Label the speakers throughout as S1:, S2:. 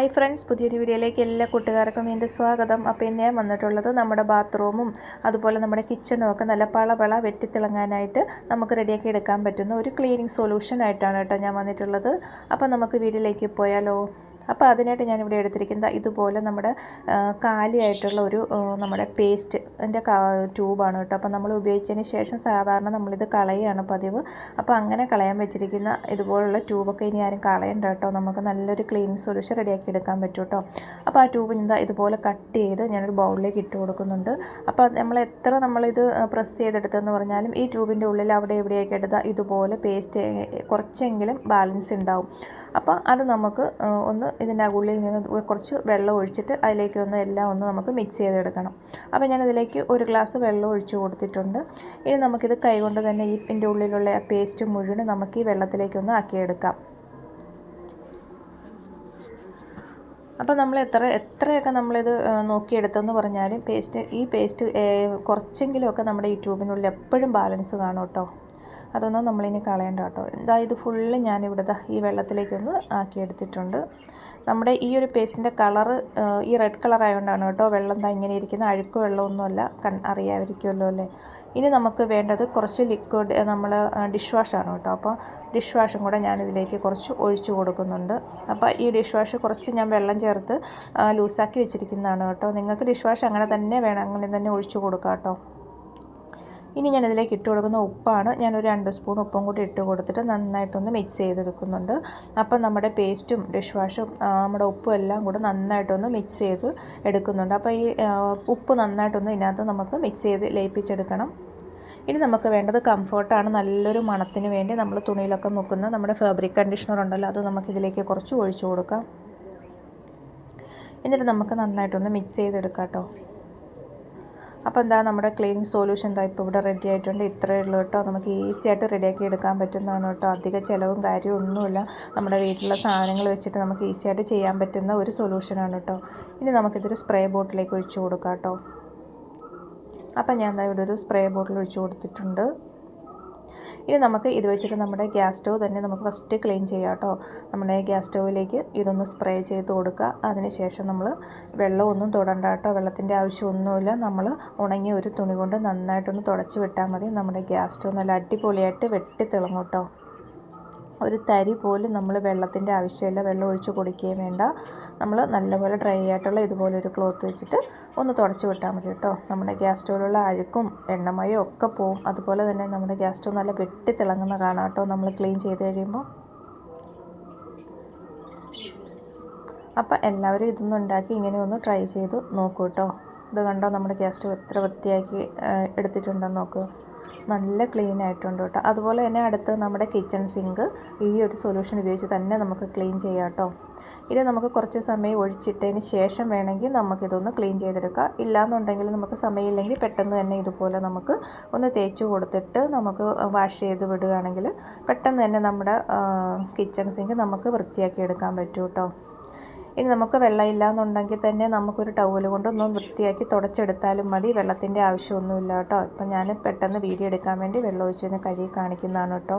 S1: Hi friends പുതിയൊരു വീഡിയോയിലേക്ക് എല്ലാ കൂട്ടുകാർക്കും എന്റെ സ്വാഗതം. അപ്പോൾ ഇന്ന് ഞാൻ വന്നിട്ടുള്ളത് നമ്മുടെ ബാത്റൂമും അതുപോലെ നമ്മുടെ കിച്ചണും ഒക്കെ നല്ല പളപള വെട്ടിത്തിളങ്ങാനായിട്ട് നമുക്ക് റെഡിയാക്കി എടുക്കാൻ പറ്റുന്ന ഒരു ക്ലീനിങ് സൊല്യൂഷൻ ആയിട്ടാണ് കേട്ടോ ഞാൻ വന്നിട്ടുള്ളത്. അപ്പോൾ നമുക്ക് വീട്ടിലേക്ക് പോയാലോ? അപ്പോൾ അതിനായിട്ട് ഇവിടെ എടുത്തിരിക്കുന്നത് ഇതുപോലെ നമ്മുടെ കാലിയായിട്ടുള്ള ഒരു നമ്മുടെ പേസ്റ്റ് എന്റെ ട്യൂബാണ് കേട്ടോ. അപ്പോൾ നമ്മൾ ഉപയോഗിച്ചതിന് ശേഷം സാധാരണ നമ്മളിത് കളയുകയാണ് പതിവ്. അപ്പോൾ അങ്ങനെ കളയാൻ വെച്ചിരിക്കുന്ന ഇതുപോലുള്ള ട്യൂബൊക്കെ ഇനി ആരും കളയണ്ട കേട്ടോ. നമുക്ക് നല്ലൊരു ക്ലീനിങ് സൊല്യൂഷൻ റെഡിയാക്കി എടുക്കാൻ പറ്റും കേട്ടോ. അപ്പോൾ ആ ട്യൂബ് ഇതാ ഇതുപോലെ കട്ട് ചെയ്ത് ഞാനൊരു ബൗളിലേക്ക് ഇട്ട് കൊടുക്കുന്നുണ്ട്. അപ്പോൾ നമ്മൾ എത്ര നമ്മളിത് പ്രസ് ചെയ്തെടുത്തെന്ന് പറഞ്ഞാലും ഈ ട്യൂബിന്റെ ഉള്ളിൽ അവിടെ എവിടെയൊക്കെ എടുത്താൽ ഇതുപോലെ പേസ്റ്റ് കുറച്ചെങ്കിലും ബാലൻസ് ഉണ്ടാവും. അപ്പോൾ അത് നമുക്ക് ഒന്ന് ഇതിന്റെ ഉള്ളിൽ നിന്ന് കുറച്ച് വെള്ളം ഒഴിച്ചിട്ട് അതിലേക്ക് ഒന്ന് എല്ലാം ഒന്ന് നമുക്ക് മിക്സ് ചെയ്തെടുക്കണം. അപ്പോൾ ഞാൻ ഇതിലേക്ക് ഒരു ഗ്ലാസ് വെള്ളം ഒഴിച്ച് കൊടുത്തിട്ടുണ്ട്. ഇനി നമുക്കിത് കൈകൊണ്ട് തന്നെ ഈ ഉള്ളിലുള്ള ആ പേസ്റ്റ് മുഴുവൻ നമുക്ക് ഈ വെള്ളത്തിലേക്കൊന്ന് ആക്കിയെടുക്കാം. അപ്പോൾ നമ്മൾ എത്ര എത്രയൊക്കെ നമ്മളിത് നോക്കിയെടുത്തെന്ന് പറഞ്ഞാലും പേസ്റ്റ് ഈ പേസ്റ്റ് കുറച്ചെങ്കിലുമൊക്കെ നമ്മുടെ യൂട്യൂബിനുള്ളിൽ എപ്പോഴും ബാലൻസ് കാണും കേട്ടോ. അതൊന്നും നമ്മളിനി കളയണ്ട കേട്ടോ. ഇതാ ഇത് ഫുള്ള് ഞാനിവിടെ ഈ വെള്ളത്തിലേക്കൊന്ന് ആക്കിയെടുത്തിട്ടുണ്ട് നമ്മുടെ ഈ ഒരു പേസ്റ്റിന്റെ കളറ് ഈ റെഡ് കളർ ആയതുകൊണ്ടാണ് കേട്ടോ വെള്ളം ദാ ഇങ്ങനെ ഇരിക്കുന്ന. അഴുക്ക് വെള്ളമൊന്നുമല്ല കൺ അറിയാമായിരിക്കുമല്ലോ അല്ലേ? ഇനി നമുക്ക് വേണ്ടത് കുറച്ച് ലിക്വിഡ് നമ്മൾ ഡിഷ് വാഷാണ് കേട്ടോ. അപ്പോൾ ഡിഷ് വാഷും കൂടെ ഞാനിതിലേക്ക് കുറച്ച് ഒഴിച്ചു കൊടുക്കുന്നുണ്ട്. അപ്പോൾ ഈ ഡിഷ് വാഷ് കുറച്ച് ഞാൻ വെള്ളം ചേർത്ത് ലൂസാക്കി വെച്ചിരിക്കുന്നതാണ് കേട്ടോ. നിങ്ങൾക്ക് ഡിഷ് വാഷ് അങ്ങനെ തന്നെ വേണം അങ്ങനെ തന്നെ ഒഴിച്ചു കൊടുക്കാം കേട്ടോ. ഇനി ഞാൻ ഇതിലേക്ക് ഇട്ട് കൊടുക്കുന്ന ഉപ്പാണ്. ഞാനൊരു രണ്ട് സ്പൂൺ ഉപ്പും കൂടി ഇട്ട് കൊടുത്തിട്ട് നന്നായിട്ടൊന്ന് മിക്സ് ചെയ്തെടുക്കുന്നുണ്ട്. അപ്പം നമ്മുടെ പേസ്റ്റും ഡിഷ് വാഷും നമ്മുടെ ഉപ്പും എല്ലാം കൂടെ നന്നായിട്ടൊന്ന് മിക്സ് ചെയ്ത് എടുക്കുന്നുണ്ട്. അപ്പോൾ ഈ ഉപ്പ് നന്നായിട്ടൊന്ന് ഇതിനകത്ത് നമുക്ക് മിക്സ് ചെയ്ത് ലയിപ്പിച്ചെടുക്കണം. ഇനി നമുക്ക് വേണ്ടത് കംഫർട്ടാണ് നല്ലൊരു മണത്തിന് വേണ്ടി നമ്മൾ തുണിയിലൊക്കെ മുക്കുന്ന നമ്മുടെ ഫാബ്രിക് കണ്ടീഷണർ ഉണ്ടല്ലോ അത് നമുക്കിതിലേക്ക് കുറച്ച് ഒഴിച്ചു കൊടുക്കാം. എന്നിട്ട് നമുക്ക് നന്നായിട്ടൊന്ന് മിക്സ് ചെയ്തെടുക്കാം കേട്ടോ. അപ്പോൾ എന്താ നമ്മുടെ ക്ലീനിങ് സൊല്യൂഷൻ എന്താ ഇപ്പോൾ ഇവിടെ റെഡി ആയിട്ടുണ്ട്. ഇത്രയേ ഉള്ളൂ കേട്ടോ. നമുക്ക് ഈസി ആയിട്ട് റെഡിയാക്കി എടുക്കാൻ പറ്റുന്നതാണ് കേട്ടോ. അധിക ചിലവും കാര്യവും ഒന്നുമില്ല. നമ്മുടെ വീട്ടിലുള്ള സാധനങ്ങൾ വെച്ചിട്ട് നമുക്ക് ഈസി ആയിട്ട് ചെയ്യാൻ പറ്റുന്ന ഒരു സൊല്യൂഷനാണ് കേട്ടോ. ഇനി നമുക്കിതൊരു സ്പ്രേ ബോട്ടിലേക്ക് ഒഴിച്ചു കൊടുക്കാം കേട്ടോ. അപ്പം ഞാൻ ഇവിടെ ഒരു സ്പ്രേ ബോട്ടിൽ ഒഴിച്ചു കൊടുത്തിട്ടുണ്ട്. ഇനി നമുക്ക് ഇത് വെച്ചിട്ട് നമ്മുടെ ഗ്യാസ് സ്റ്റവ് തന്നെ നമുക്ക് ഫസ്റ്റ് ക്ലീൻ ചെയ്യാം കേട്ടോ. നമ്മുടെ ഗ്യാസ് സ്റ്റൗവിലേക്ക് ഇതൊന്ന് സ്പ്രേ ചെയ്ത് കൊടുക്കുക. അതിനുശേഷം നമ്മൾ വെള്ളമൊന്നും തൊടണ്ട കേട്ടോ. വെള്ളത്തിന്റെ ആവശ്യമൊന്നുമില്ല. നമ്മൾ ഉണങ്ങിയ ഒരു തുണി കൊണ്ട് നന്നായിട്ടൊന്ന് തുടച്ച് വിട്ടാൽ മതി. നമ്മുടെ ഗ്യാസ് സ്റ്റവ് നല്ല അടിപൊളിയായിട്ട് വെട്ടി തിളങ്ങും കേട്ടോ. ഒരു തരി പോലും നമ്മൾ വെള്ളത്തിന്റെ ആവശ്യമില്ല. വെള്ളം ഒഴിച്ച് കൊടുക്കുകയും വേണ്ട. നമ്മൾ നല്ലപോലെ ഡ്രൈ ആയിട്ടുള്ള ഇതുപോലെ ഒരു ക്ലോത്ത് വെച്ചിട്ട് ഒന്ന് തുടച്ച് വിട്ടാൽ മതി കേട്ടോ. നമ്മുടെ ഗ്യാസ് സ്റ്റോവിലുള്ള അഴുക്കും എണ്ണമയോ ഒക്കെ പോവും. അതുപോലെ തന്നെ നമ്മുടെ ഗ്യാസ് സ്റ്റോവ് നല്ല വെട്ടി തിളങ്ങുന്ന കാണാം കേട്ടോ. നമ്മൾ ക്ലീൻ ചെയ്ത് കഴിയുമ്പോൾ. അപ്പം എല്ലാവരും ഇതൊന്നും ഉണ്ടാക്കി ഇങ്ങനെ ഒന്ന് ട്രൈ ചെയ്ത് നോക്കൂ കേട്ടോ. ഇത് കണ്ടോ നമ്മുടെ ഗ്യാസ് സ്റ്റോവ് എത്ര വൃത്തിയാക്കി എടുത്തിട്ടുണ്ടെന്ന് നോക്ക്. നല്ല ക്ലീൻ ആയിട്ടുണ്ട് കേട്ടോ. അതുപോലെ തന്നെ അടുത്ത് നമ്മുടെ കിച്ചൺ സിങ്ക് ഈ ഒരു സൊല്യൂഷൻ ഉപയോഗിച്ച് തന്നെ നമുക്ക് ക്ലീൻ ചെയ്യാം കേട്ടോ. ഇത് നമുക്ക് കുറച്ച് സമയം ഒഴിച്ചിട്ടതിന് ശേഷം വേണമെങ്കിൽ നമുക്കിതൊന്ന് ക്ലീൻ ചെയ്തെടുക്കാം. ഇല്ലാന്നുണ്ടെങ്കിൽ നമുക്ക് സമയമില്ലെങ്കിൽ പെട്ടെന്ന് തന്നെ ഇതുപോലെ നമുക്ക് ഒന്ന് തേച്ച് കൊടുത്തിട്ട് നമുക്ക് വാഷ് ചെയ്ത് വിടുകയാണെങ്കിൽ പെട്ടെന്ന് തന്നെ നമ്മുടെ കിച്ചൺ സിങ്ക് നമുക്ക് വൃത്തിയാക്കി എടുക്കാൻ പറ്റും കേട്ടോ. ഇനി നമുക്ക് വെള്ളമില്ല എന്നുണ്ടെങ്കിൽ തന്നെ നമുക്കൊരു ടവൽ കൊണ്ട് ഒന്ന് വൃത്തിയാക്കി തുടച്ചെടുത്താലും മതി. വെള്ളത്തിന്റെ ആവശ്യമൊന്നുമില്ല കേട്ടോ. ഇപ്പം ഞാൻ പെട്ടെന്ന് വീഡിയോ എടുക്കാൻ വേണ്ടി വെള്ളം ഒഴിച്ചൊന്ന് കഴുകി കാണിക്കുന്നതാണ് കേട്ടോ.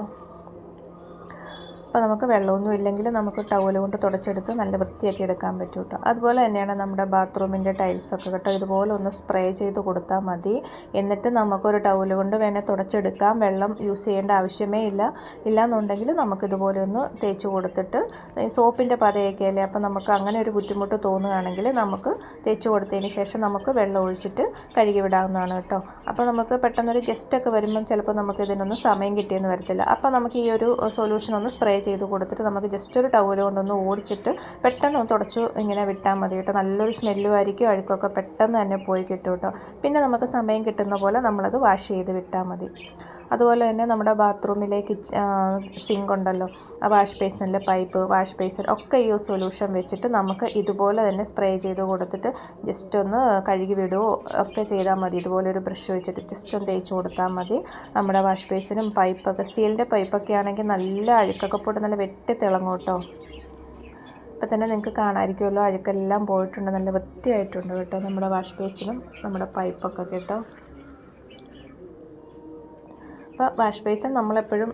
S1: അപ്പോൾ നമുക്ക് വെള്ളമൊന്നും ഇല്ലെങ്കിൽ നമുക്ക് ടവൽ കൊണ്ട് തുടച്ചെടുത്ത് നല്ല വൃത്തിയാക്കി എടുക്കാൻ പറ്റും കേട്ടോ അതുപോലെ തന്നെയാണ് നമ്മുടെ ബാത്റൂമിന്റെ ടൈൽസൊക്കെ കേട്ടോ. ഇതുപോലെ ഒന്ന് സ്പ്രേ ചെയ്ത് കൊടുത്താൽ മതി. എന്നിട്ട് നമുക്കൊരു ടവൽ കൊണ്ട് വേണേൽ തുടച്ചെടുക്കാം. വെള്ളം യൂസ് ചെയ്യേണ്ട ആവശ്യമേ ഇല്ല. ഇല്ലാന്നുണ്ടെങ്കിൽ നമുക്കിതുപോലെ ഒന്ന് തേച്ച് കൊടുത്തിട്ട് സോപ്പിന്റെ പതയൊക്കെ അല്ലേ? അപ്പോൾ നമുക്ക് അങ്ങനെ ഒരു ബുദ്ധിമുട്ട് തോന്നുകയാണെങ്കിൽ നമുക്ക് തേച്ച് കൊടുത്തതിന് ശേഷം നമുക്ക് വെള്ളം ഒഴിച്ചിട്ട് കഴുകി വിടാവുന്നതാണ് കേട്ടോ. അപ്പോൾ നമുക്ക് പെട്ടെന്നൊരു ഗസ്റ്റൊക്കെ വരുമ്പം ചിലപ്പോൾ നമുക്ക് ഇതിനൊന്നും സമയം കിട്ടിയെന്ന് വരത്തില്ല. അപ്പോൾ നമുക്ക് ഈ ഒരു സൊല്യൂഷൻ ഒന്ന് സ്പ്രേ ചെയ്ത് കൊടുത്തിട്ട് നമുക്ക് ജസ്റ്റ് ഒരു ടവൽ കൊണ്ടൊന്ന് ഓടിച്ചിട്ട് പെട്ടെന്ന് തുടച്ച് ഇങ്ങനെ വിട്ടാൽ മതി കേട്ടോ. നല്ലൊരു സ്മെല്ലും ആയിരിക്കും അഴുക്കൊക്കെ പെട്ടെന്ന് തന്നെ പോയി കിട്ടും കേട്ടോ. പിന്നെ നമുക്ക് സമയം കിട്ടുന്ന പോലെ നമ്മളത് വാഷ് ചെയ്ത് വിട്ടാൽ മതി. അതുപോലെ തന്നെ നമ്മുടെ ബാത്റൂമിലെ കിച്ച് സിങ്ക് ഉണ്ടല്ലോ ആ വാഷ് ബേസിനിലെ പൈപ്പ് വാഷ് ബേസിൻ ഒക്കെ ഈ സൊല്യൂഷൻ വെച്ചിട്ട് നമുക്ക് ഇതുപോലെ തന്നെ സ്പ്രേ ചെയ്ത് കൊടുത്തിട്ട് ജസ്റ്റ് ഒന്ന് കഴുകി വിടുകയോ ഒക്കെ ചെയ്താൽ മതി. ഇതുപോലെ ഒരു ബ്രഷ് വെച്ചിട്ട് ജസ്റ്റ് ഒന്ന് തേച്ച് കൊടുത്താൽ മതി. നമ്മുടെ വാഷ് ബേസിനും പൈപ്പൊക്കെ സ്റ്റീലിന്റെ പൈപ്പൊക്കെ ആണെങ്കിൽ നല്ല അഴുക്കൊക്കെ പോയിട്ട് നല്ല വെട്ടി തിളങ്ങും കേട്ടോ. ഇപ്പം തന്നെ നിങ്ങൾക്ക് കാണാമായിരിക്കുമല്ലോ അഴുക്കെല്ലാം പോയിട്ടുണ്ട് നല്ല വൃത്തിയായിട്ടുണ്ട് കേട്ടോ നമ്മുടെ വാഷ് ബേസിനും നമ്മുടെ പൈപ്പൊക്കെ കേട്ടോ. അപ്പോൾ വാഷ് ബേസിൻ നമ്മളെപ്പോഴും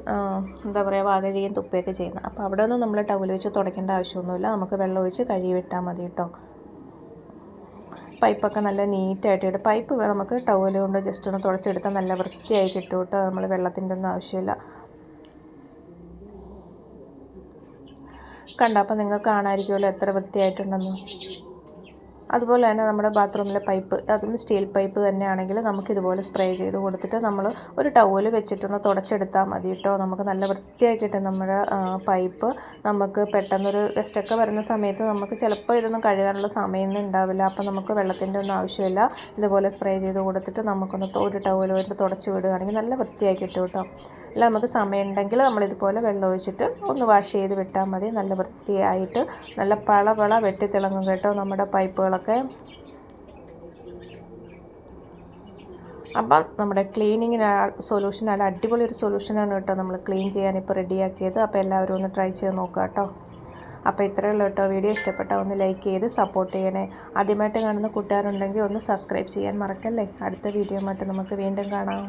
S1: എന്താ പറയുക വാകഴിയും തുപ്പയൊക്കെ ചെയ്യുന്നത് അപ്പോൾ അവിടെ ഒന്നും നമ്മൾ ടവൽ വെച്ച് തുടയ്ക്കേണ്ട ആവശ്യമൊന്നുമില്ല. നമുക്ക് വെള്ളം ഒഴിച്ച് കഴുകി വിട്ടാൽ മതി കേട്ടോ പൈപ്പൊക്കെ നല്ല നീറ്റായിട്ട് ഇടും. പൈപ്പ് നമുക്ക് ടവൽ കൊണ്ട് ജസ്റ്റ് ഒന്ന് തുടച്ചെടുത്താൽ നല്ല വൃത്തിയായി കിട്ടും കേട്ടോ നമ്മൾ വെള്ളത്തിന്റെ ഒന്നും ആവശ്യമില്ല. കണ്ട? അപ്പോൾ നിങ്ങൾക്ക് കാണാമായിരിക്കുമല്ലോ എത്ര വൃത്തിയായിട്ടുണ്ടെന്ന്. അതുപോലെ തന്നെ നമ്മുടെ ബാത്റൂമിലെ പൈപ്പ് അതും സ്റ്റീൽ പൈപ്പ് തന്നെയാണെങ്കിൽ നമുക്കിതുപോലെ സ്പ്രേ ചെയ്ത് കൊടുത്തിട്ട് നമ്മൾ ഒരു ടവൽ വെച്ചിട്ടൊന്ന് തുടച്ചെടുത്താൽ മതി കേട്ടോ. നമുക്ക് നല്ല വൃത്തിയാക്കിയിട്ട് നമ്മുടെ പൈപ്പ്. നമുക്ക് പെട്ടെന്നൊരു ഗസ്റ്റൊക്കെ വരുന്ന സമയത്ത് നമുക്ക് ചിലപ്പോൾ ഇതൊന്നും കഴുകാനുള്ള സമയമൊന്നും ഉണ്ടാവില്ല. അപ്പോൾ നമുക്ക് വെള്ളത്തിന്റെ ഒന്നും ആവശ്യമില്ല. ഇതുപോലെ സ്പ്രേ ചെയ്ത് കൊടുത്തിട്ട് നമുക്കൊന്ന് ഒരു ടവൽ വെച്ച് തുടച്ച് വിടുകയാണെങ്കിൽ നല്ല വൃത്തിയാക്കിയിട്ട് കേട്ടോ. അല്ല നമുക്ക് സമയമുണ്ടെങ്കിൽ നമ്മളിതുപോലെ വെള്ളം ഒഴിച്ചിട്ട് ഒന്ന് വാഷ് ചെയ്ത് വിട്ടാൽ മതി. നല്ല വൃത്തിയായിട്ട് നല്ല പള പള വെട്ടിത്തിളങ്ങും കേട്ടോ നമ്മുടെ പൈപ്പുകളൊക്കെ. അപ്പം നമ്മുടെ ക്ലീനിങ്ങിന് സൊല്യൂഷൻ നല്ല അടിപൊളി ഒരു സൊല്യൂഷനാണ് കേട്ടോ നമ്മൾ ക്ലീൻ ചെയ്യാൻ ഇപ്പോൾ റെഡിയാക്കിയത് അപ്പോൾ എല്ലാവരും ഒന്ന് ട്രൈ ചെയ്ത് നോക്കുക കേട്ടോ. അപ്പോൾ ഇത്രയേ ഉള്ളൂ കേട്ടോ. വീഡിയോ ഇഷ്ടപ്പെട്ടാൽ ഒന്ന് ലൈക്ക് ചെയ്ത് സപ്പോർട്ട് ചെയ്യണേ. ആദ്യമായിട്ട് കാണുന്ന കൂട്ടുകാരുണ്ടെങ്കിൽ ഒന്ന് സബ്സ്ക്രൈബ് ചെയ്യാൻ മറക്കല്ലേ? അടുത്ത വീഡിയോ ആയിട്ട് നമുക്ക് വീണ്ടും കാണാം.